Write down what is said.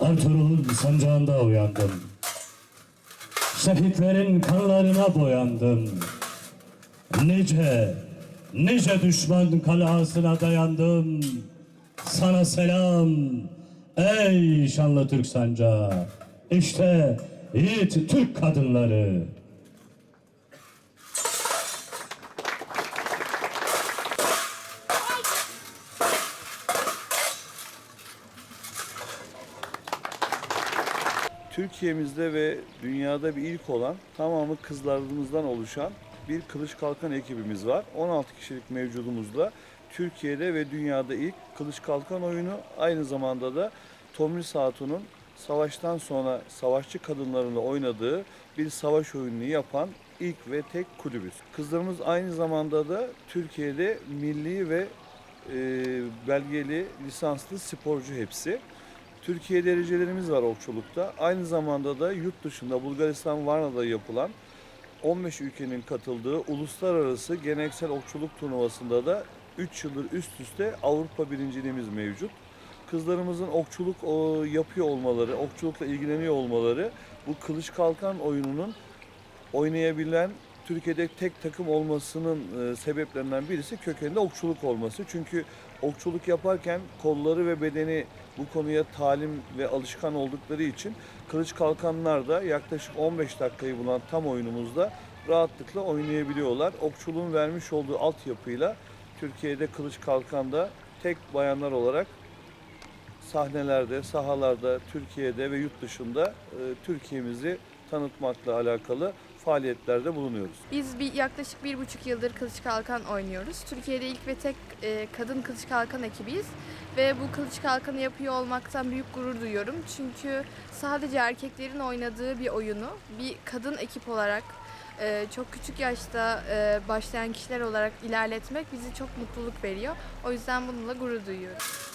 Ertuğrul'un sancağında uyandım. Şehitlerin kanlarına boyandım. Nice, nice düşman kalasına dayandım. Sana selam, ey şanlı Türk sancağı. İşte yiğit Türk kadınları. Türkiye'mizde ve dünyada bir ilk olan tamamı kızlarımızdan oluşan bir kılıç kalkan ekibimiz var. 16 kişilik mevcudumuzla Türkiye'de ve dünyada ilk kılıç kalkan oyunu aynı zamanda da Tomris Hatun'un savaştan sonra savaşçı kadınlarla oynadığı bir savaş oyununu yapan ilk ve tek kulübüz. Kızlarımız aynı zamanda da Türkiye'de milli ve e, belgeli lisanslı sporcu hepsi. Türkiye derecelerimiz var okçulukta. Aynı zamanda da yurt dışında Bulgaristan Varna'da yapılan 15 ülkenin katıldığı uluslararası geleneksel okçuluk turnuvasında da 3 yıldır üst üste Avrupa birinciliğimiz mevcut. Kızlarımızın okçuluk yapıyor olmaları, okçulukla ilgileniyor olmaları bu kılıç kalkan oyununun oynayabilen Türkiye'de tek takım olmasının e, sebeplerinden birisi kökeninde okçuluk olması. Çünkü okçuluk yaparken kolları ve bedeni bu konuya talim ve alışkan oldukları için kılıç kalkanlar da yaklaşık 15 dakikayı bulan tam oyunumuzda rahatlıkla oynayabiliyorlar. Okçuluğun vermiş olduğu altyapıyla Türkiye'de kılıç kalkanda tek bayanlar olarak sahnelerde, sahalarda, Türkiye'de ve yurt dışında e, Türkiye'mizi tanıtmakla alakalı faaliyetlerde bulunuyoruz. Biz bir yaklaşık bir buçuk yıldır kılıç kalkan oynuyoruz. Türkiye'de ilk ve tek e, kadın kılıç kalkan ekibiyiz. Ve bu kılıç kalkanı yapıyor olmaktan büyük gurur duyuyorum. Çünkü sadece erkeklerin oynadığı bir oyunu bir kadın ekip olarak e, çok küçük yaşta e, başlayan kişiler olarak ilerletmek bizi çok mutluluk veriyor. O yüzden bununla gurur duyuyoruz.